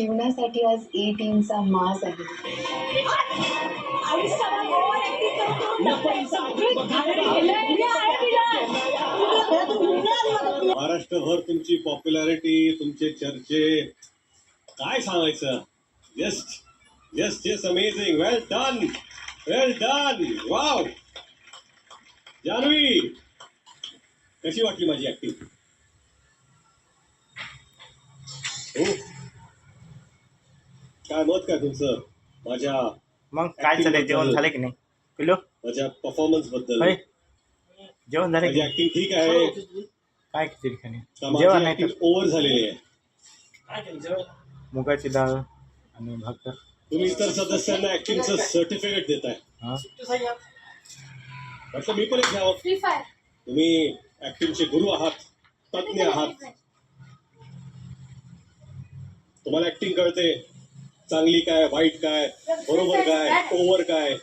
शिवण्यासाठी आज e ए टीमचा मास आहे. महाराष्ट्रभर तुमची पॉप्युलॅरिटी तुमचे चर्चे. काय सांगायचं? Just just just amazing well done well done wow Jahnavi कशी वाटली माझी ऍक्टिंग हो. काय मत काय तुमचं? माझ्या मग काय चाललंय जेवण झालं की नाही? पिलो माझ्या परफॉर्मन्सबद्दल. होय. जेवण झालं माझी की नाही? ऍक्टिंग ठीक आहे. काय खिचडी खाणे का माझी जेवण नाही ऍक्टिंग तर ओव्हर झालेली आहे. मुगाची डाळ आणि भाकर. तुम्ही इतर सदस्यांना ऍक्टिंगचं सर्टिफिकेट देताय. हा? म्हटलं मी पण एक घ्यावं फ्री फायर तुम्ही ऍक्टिंगचे गुरु आहात. तज्ज्ञ आहात. तुम्हाला ऍक्टिंग कळते. चांगली काय वाईट काय बरोबर काय ओव्हर काय?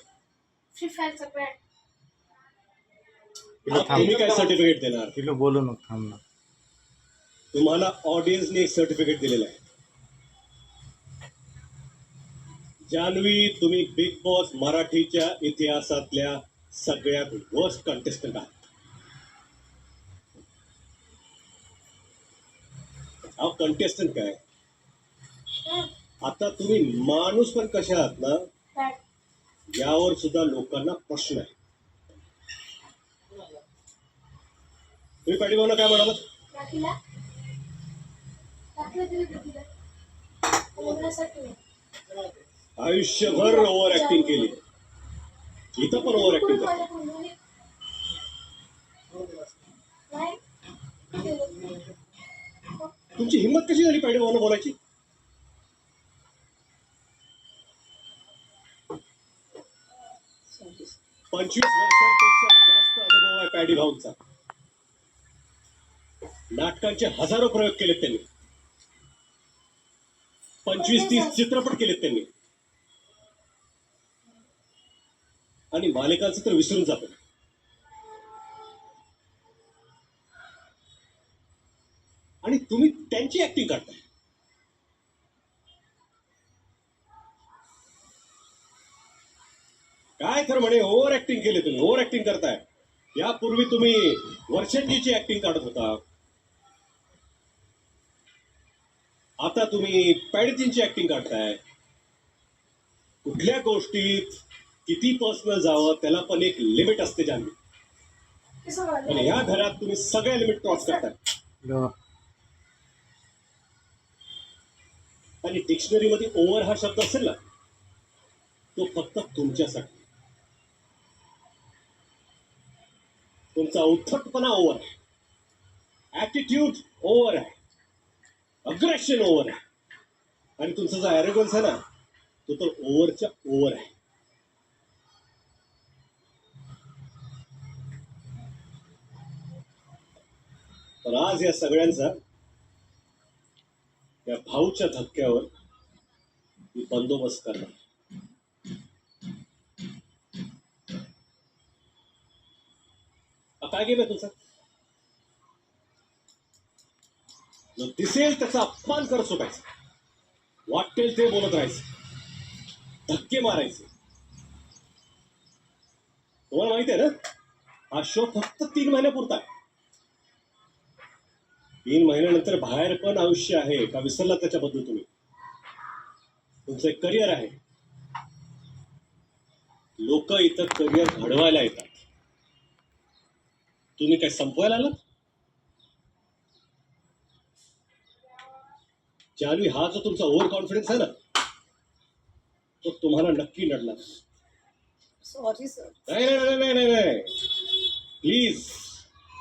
फ्री फायरचा पॅड पिलो थांब तुम्ही काय सर्टिफिकेट देणार? पिलो बोलू नको थांब ना. तुम्हाला ऑडियन्सने एक सर्टिफिकेट दिलेलं आहे. जान्हवी तुम्ही बिग बॉस मराठीच्या इतिहासातल्या सगळ्यात वर्स्ट कंटेस्टंट आहात. अहो कंटेस्टंट काय? आता तुम्ही माणूस पण कसे आहात ना यावर सुद्धा लोकांना प्रश्न आहे. तुम्ही पाठीमागनं काय म्हणालात? नाही. आयुष्यभर ओव्हर ऍक्टिंग केली. इथं पण ओव्हर ऍक्टिंग. तुमची हिंमत कशी झाली पाहिजे भावना बोलायची? पंचवीस वर्षांपेक्षा जास्त अनुभव आहे पॅडी भाऊंचा. नाटकांचे हजारो प्रयोग केलेत त्यांनी. पंचवीस तीस चित्रपट केलेत त्यांनी. आणि मालिकांचं तर विसरून जातो आणि तुम्ही त्यांची ऍक्टिंग करताय. काय तर म्हणे ओव्हर ऍक्टिंग केली तुम्ही ओव्हर ऍक्टिंग करताय. यापूर्वी तुम्ही वर्षंजीची ऍक्टिंग काढत होता. आता तुम्ही पॅडितींची ऍक्टिंग काढताय. कुठल्या गोष्टीत किती पर्सनल जावं त्याला पण एक लिमिट असते? आणि ह्या घरात तुम्ही सगळ्या लिमिट क्रॉस करताय. आणि डिक्शनरीमध्ये ओव्हर हा शब्द असेल ना तो फक्त तुमच्यासाठी. तुमचा उद्धटपणा ओव्हर आहे. ऍटिट्यूड ओव्हर आहे. अग्रेशन ओव्हर आहे. आणि तुमचा जो ॲरोगन्स आहे ना तो तर ओव्हरच्या ओव्हर आहे. तर आज या सगळ्यांचा या भाऊच्या धक्क्यावर मी बंदोबस्त करणार काय गेम आहे तुमचा? जो दिसेल त्याचा अपमान करत सुटायचा. वाटेल ते बोलत राहायचं. धक्के मारायचे. तुम्हाला माहिती आहे ना? हा शो फक्त तीन महिन्यापुरता आहे. तीन महिन्यानंतर बाहेर पण आयुष्य आहे. का विसरला त्याच्याबद्दल तुम्ही? तुमचं एक करिअर आहे. लोक इथं करिअर घडवायला येतात. तुम्ही काय संपवायला आलात? जानवी हा जो तुमचा ओव्हर कॉन्फिडन्स आहे ना तो तुम्हाला नक्की नडला सॉरी सर नाही नाही नाही नाही नाही प्लीज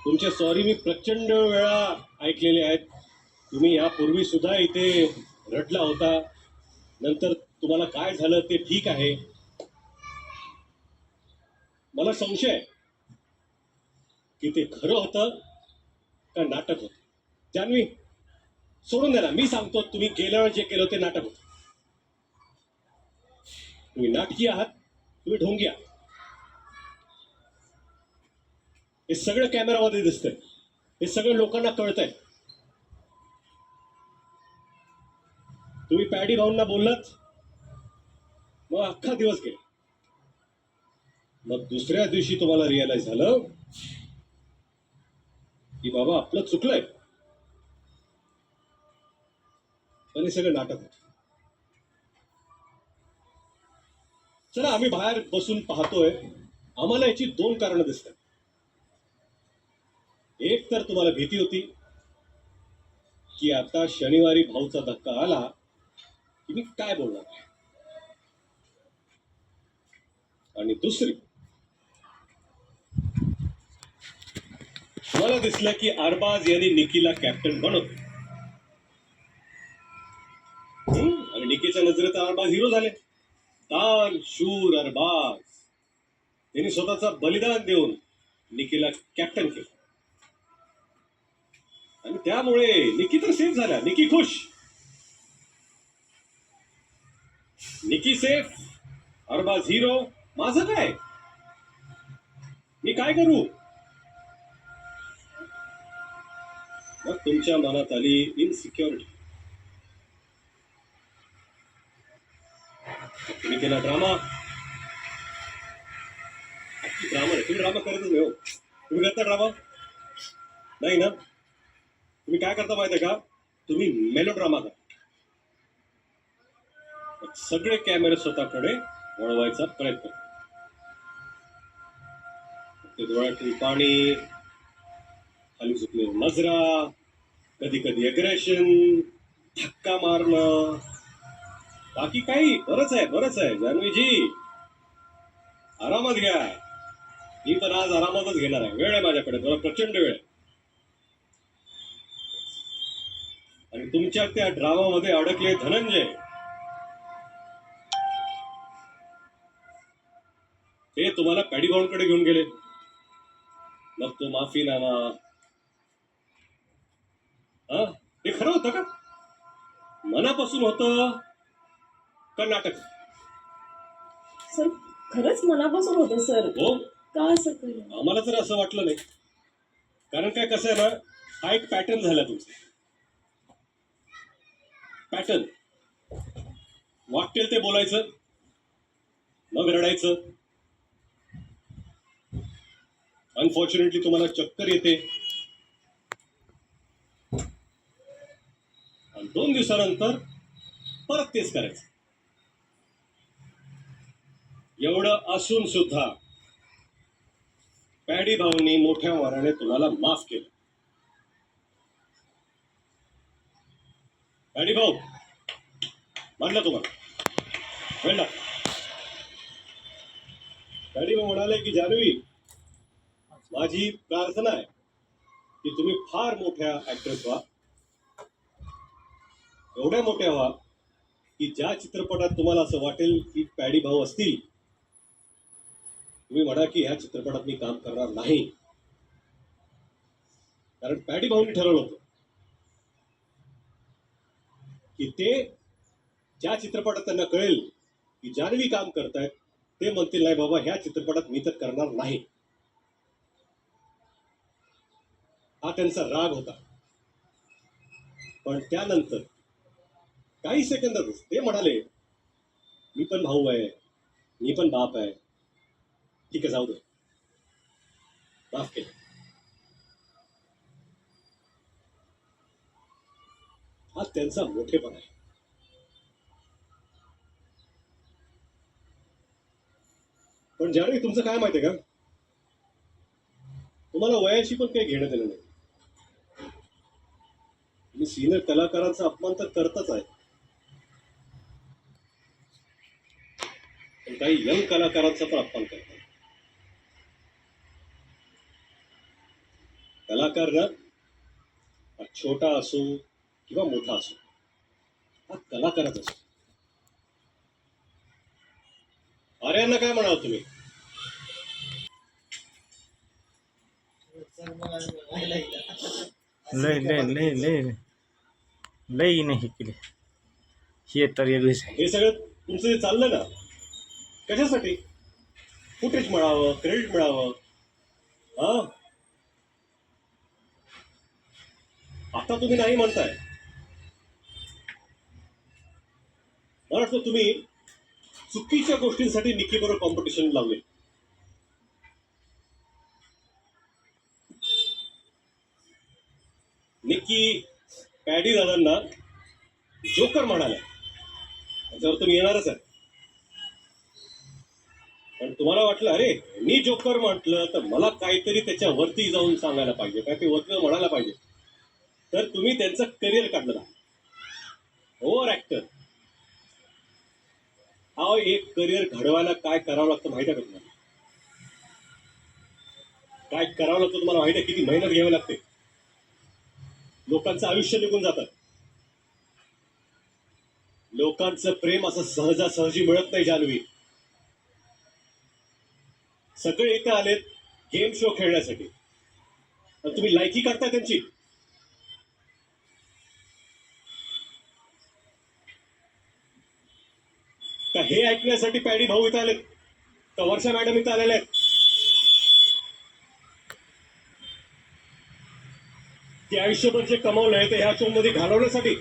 तुमच्या सॉरी मी प्रचंड वेळा ऐकलेले आहेत. तुम्ही यापूर्वी सुद्धा इथे रडला होता. नंतर तुम्हाला काय झालं ते ठीक आहे. मला संशय आहे. की ते खरं होतं का नाटक होतं? जान्हवी सोडून द्या मी सांगतो तुम्ही गेल्या वेळ जे केलं ते नाटक होतं. तुम्ही नाटकी आहात तुम्ही ढोंगी आहात. हे सगळं कॅमेरामध्ये दिसतंय. हे सगळं लोकांना कळतंय. तुम्ही पॅडी भाऊंना बोललात मग अख्खा दिवस गेला. मग दुसऱ्या दिवशी तुम्हाला रिअलाइज झालं की बाबा आपलं चुकलंय. पण हे सगळं नाटक होते. चला आम्ही बाहेर बसून पाहतोय. आम्हाला याची दोन कारणं दिसतात. एक तर तुम्हाला भीती होती की आता शनिवारी भाऊचा धक्का आला की मी काय बोलणार? आणि दुसरी मला दिसलं की अरबाज यांनी निकीला कॅप्टन बनवतो आणि निकीच्या नजरेत अरबाज हिरो झाले. दान शूर अरबाज. त्यांनी स्वतःचा बलिदान देऊन निकीला कॅप्टन केलं. आणि त्यामुळे निकी तर सेफ झाल्या. निकी खुश. निकी सेफ अरबाज हिरो माझं काय? मी काय करू? मग तुमच्या मनात आली इनसिक्युरिटी तुम्ही केला ड्रामा ड्रामा तुम्ही ड्रामा करतच नाही हो. तुम्ही करता ड्रामा नाही ना? तुम्ही काय करता माहिती का? तुम्ही मेलो ड्रामा करा. सगळे कॅमेरे स्वतःकडे वळवायचा प्रयत्न करा. ते डोळ्यातून पाणी खाली झुकले नजरा कधी कधी अग्रेशन धक्का मारणं. बाकी काही बरंच आहे बरंच आहे. जान्हवीजी आरामात घ्या. मी पण आज आरामातच घेणार आहे. वेळ आहे माझ्याकडे. थोडा प्रचंड वेळ आहे. आणि तुमच्या त्या ड्रामामध्ये अडकले धनंजय. ते तुम्हाला पॅडीभाऊंकडे घेऊन गेले. मग तो माफीनामा हा? खरं होतं का? मनापासून होतं का नाटक? सर खरंच मनापासून होतं सर. हो? का असं केलं? आम्हाला तर असं वाटलं नाही. कारण काय कसं आहे ना हा एक पॅटर्न झाला तुमचा. पॅटर्न वाटेल ते बोलायचं मग रडायचं. अनफॉर्च्युनेटली तुम्हाला चक्कर येते. दोन दिवसानंतर परत तेच करायचं. एवढं असून सुद्धा पॅडी भाऊनी मोठ्या वराने तुम्हाला माफ केलं. पॅडी भाऊ म्हणलं तुम्हाला? कळलं पॅडी भाऊ म्हणाले की जानवी माझी प्रार्थना आहे की तुम्ही फार मोठ्या ऍक्ट्रेस व्हा. एवढ्या मोठ्या व्हा की ज्या चित्रपटात तुम्हाला असं वाटेल की पॅडी भाऊ असतील तुम्ही म्हणा की ह्या चित्रपटात मी काम करणार नाही. कारण पॅडी भाऊनी ठरवलं होतं की ते ज्या चित्रपटात त्यांना कळेल की जानवी काम करतायत ते म्हणतील नाही बाबा ह्या चित्रपटात मी तर करणार नाही. हा त्यांचा राग होता. पण त्यानंतर काही सेकंदातच ते म्हणाले मी पण भाऊ आहे मी पण बाप आहे. ठीक आहे जाऊ दे. माफ केलं. हा त्यांचा मोठेपण आहे. पण ज्यावेळी तुमचं काय माहिती आहे का? तुम्हाला वयाशी पण काही घेणं देणं नाही. मी सिनियर कलाकारांचा अपमान तर करतच आहे. काही यंग कलाकारांचा पण अपमान करतात. कलाकार ना छोटा असो किंवा मोठा असो हा कलाकारच असो. आर्यांना काय म्हणाल तुम्ही? लय लय लय लय लय नाही केले. हे तर वेगळीच आहे. हे सगळं तुमचं जे चाललं ना कशासाठी? फुटेज मिळावं क्रेडिट मिळावं? हा? आता तुम्ही नाही म्हणताय. मला वाटतं तुम्ही चुकीच्या गोष्टींसाठी निकी बरोबर कॉम्पिटिशन लावले. निकी पॅडी दादांना जोकर म्हणाल्या. त्याच्यावर तुम्ही येणारच आहे. पण तुम्हाला वाटलं अरे मी जोकर म्हटलं तर मला काहीतरी त्याच्या वरती जाऊन सांगायला पाहिजे काय ते वरती म्हणायला पाहिजे. तर तुम्ही त्यांचं करिअर काढलं. ओव्हर ऍक्टर हा एक करिअर घडवायला काय करावं लागतं माहिती आहे का तुम्हाला? काय करावं लागतं तुम्हाला माहिती आहे? किती मेहनत घ्यावी लागते? लोकांचं आयुष्य निघून जातं. लोकांचं प्रेम असं सहजासहजी मिळत नाही जान्हवी. सगळे इथं आलेत गेम शो खेळण्यासाठी. तुम्ही लायकी करता त्यांची? का हे ऐकण्यासाठी पॅडी भाऊ इथं आलेत. का वर्षा मॅडम इथं आलेल्या आहेत. ते आयुष्यभर जे कमावलंय ते ह्या शो मध्ये घालवण्यासाठी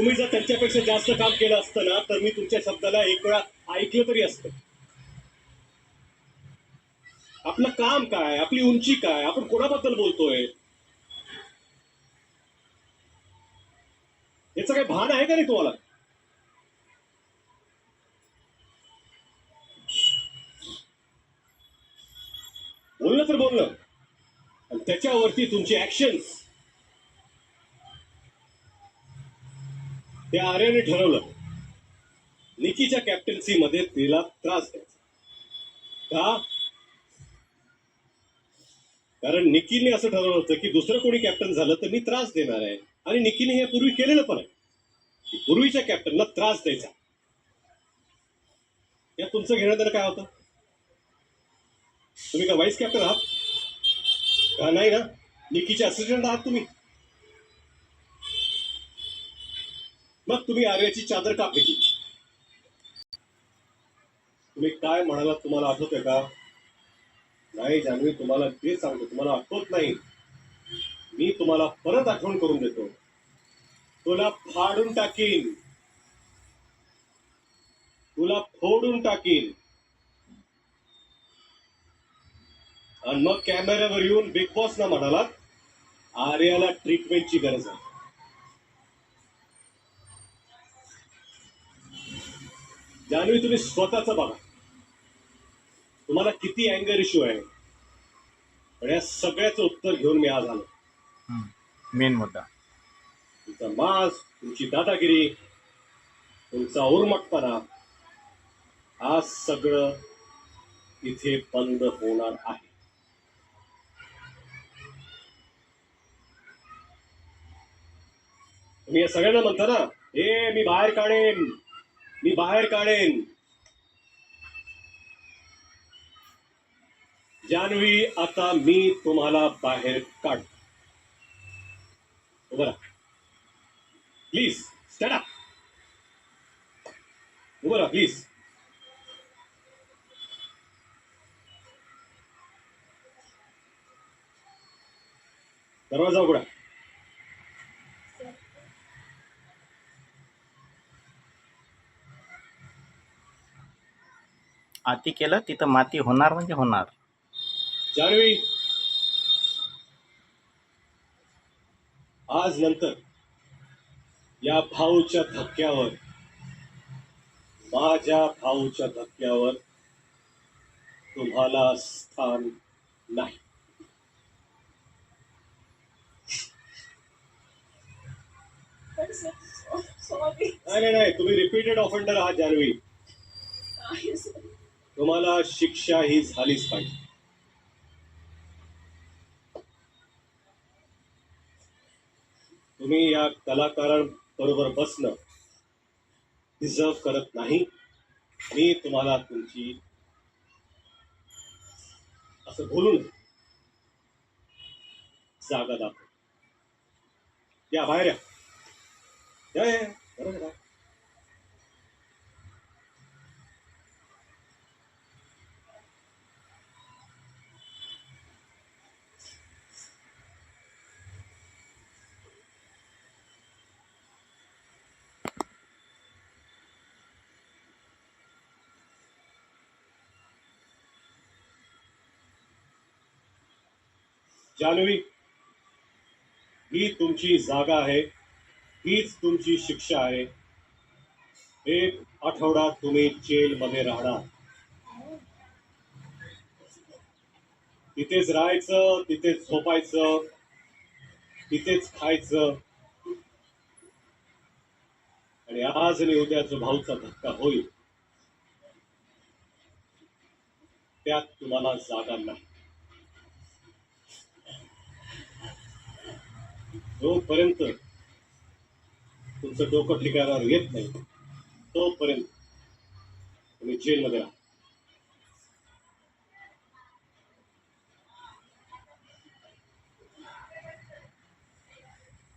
तुम्ही जर त्यांच्यापेक्षा जास्त काम केलं असतं ना तर मी तुमच्या शब्दाला एक वेळा ऐकलं तरी असतं. आपलं काम काय? आपली उंची काय? आपण कोणाबद्दल बोलतोय? याचं काही भान आहे का नाही तुम्हाला? बोललं तर बोललं आणि त्याच्यावरती तुमची ऍक्शन्स ते आर्याने ठरवलं. निकीच्या कॅप्टन्सीमध्ये तिला त्रास द्यायचा. का? कारण निकीने असं ठरवलं होतं की दुसरं कोणी कॅप्टन झालं तर मी त्रास देणार आहे. आणि निकीने हे पूर्वी केलेलं पण आहे. पूर्वीच्या कॅप्टनला त्रास द्यायचा. या तुमचं घेणं तर काय होतं? तुम्ही का वाईस कॅप्टन आहात? का नाही ना? निकीचे असिस्टंट आहात तुम्ही? मग तुम्ही आर्याची चादर का फेकली तुम्ही काय म्हणाला तुम्हाला आठवतंय का? नाही जान्हवी तुम्हाला ते सांगतो. तुम्हाला आठवत नाही. मी तुम्हाला परत आठवण करून देतो. तुला फाडून टाकीन. तुला फोडून टाकीन. आणि मग कॅमेऱ्यावर येऊन बिग बॉस ना म्हणाला आर्याला ट्रीटमेंटची गरज आहे. जान्हवी तुम्ही स्वतःच बघा तुम्हाला किती अँगर इश्यू आहे. पण या सगळ्याचं उत्तर घेऊन मी आज आलो. मेन मुद्दा. तुमचा मास तुमची दादागिरी तुमचा उर्मटपणा आज सगळं इथे बंद होणार आहे. तुम्ही या सगळ्यांना म्हणता ना हे मी बाहेर काढेन. मी बाहेर काढेन. जान्हवी आता मी तुम्हाला बाहेर काढ. उभं प्लीज स्टँड अप उभं प्लीज दरवाजा उघडा. आती केलं तिथं माती होणार म्हणजे होणार. जान्हवी. आज नंतर या भाऊच्या धक्क्यावर माझ्या भाऊच्या धक्क्यावर तुम्हाला स्थान नाही. नाही नाही, तुम्ही रिपीटेड ऑफेंडर आहात सर तुम्हाला शिक्षा ही झालीच पाहिजे. तुम्ही या कलाकारांबरोबर बसणं डिझर्व करत नाही. मी तुम्हाला तुमची असं बोलून जागा दाखव या बाहेर या. या. बरोबर जानवी ही तुमची जागा आहे हीच तुमची शिक्षा आहे. एक आठवडा तुम्ही जेलमध्ये राहणार. तिथेच राहायचं तिथेच झोपायचं तिथेच खायचं. आणि आज आणि उद्या जो भाऊचा धक्का होईल. त्यात तुम्हाला जागा नाही. जोपर्यंत तुमचं डोकं ठिकाणावर येत नाही तोपर्यंत तुम्ही जेलमध्ये राहा.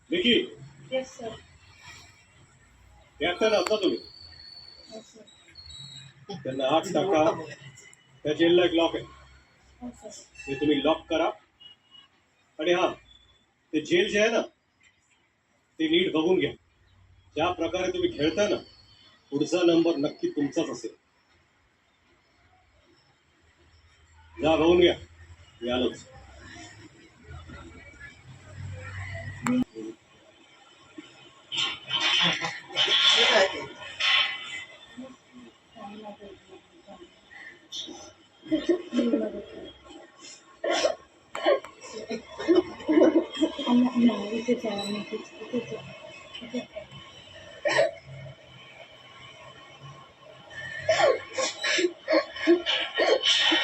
निकी येस सर यात आता तुम्ही? येस सर त्यांना आठ टाका. त्या जेलला एक लॉक आहे. ते तुम्ही लॉक करा. आणि हा ते जेल जे आहे ना ते नीट बघून घ्या. ज्या प्रकारे तुम्ही खेळता ना पुढचा नंबर नक्की तुमचाच असेल. जा बघून घ्या. मी आलोच I'm not, no, it's a tell me. It's, it's a tell me. It's a tell me.